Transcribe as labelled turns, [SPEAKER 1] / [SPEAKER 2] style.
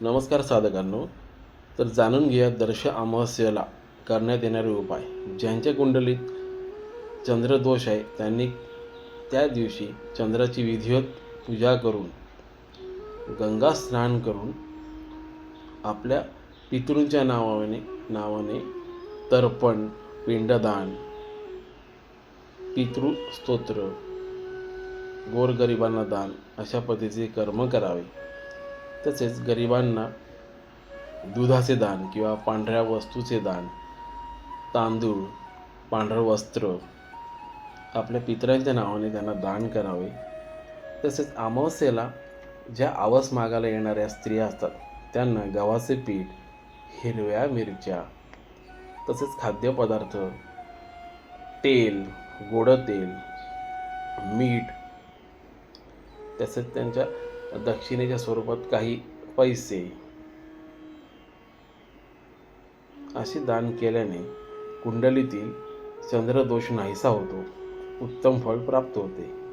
[SPEAKER 1] नमस्कार साधकांनो. तर जाणून घ्या दर्श अमावस्येला करण्यात येणारे उपाय. ज्यांच्या कुंडलीत चंद्रदोष आहे त्यांनी त्या दिवशी चंद्राची विधिवत पूजा करून गंगा स्नान करून आपल्या पितृंच्या नावाने नावाने तर्पण पिंडदान पितृस्तोत्र गोरगरिबांना दान अशा पद्धतीचे कर्म करावे. तसेच गरिबांना दुधाचे दान किंवा पांढऱ्या वस्तूचे दान तांदूळ पांढरं वस्त्र आपल्या पितरांच्या नावाने त्यांना दान करावे. तसेच अमावस्येला ज्या आवास मागायला येणाऱ्या स्त्रिया असतात त्यांना गव्हाचे पीठ हिरव्या मिरच्या तसेच खाद्यपदार्थ तेल गोडं तेल मीठ तसेच त्यांच्या दक्षिणेच्या स्वरूपात काही पैसे असे दान केल्याने कुंडलीतील चंद्रदोष नाहीसा होतो. उत्तम फळ प्राप्त होते.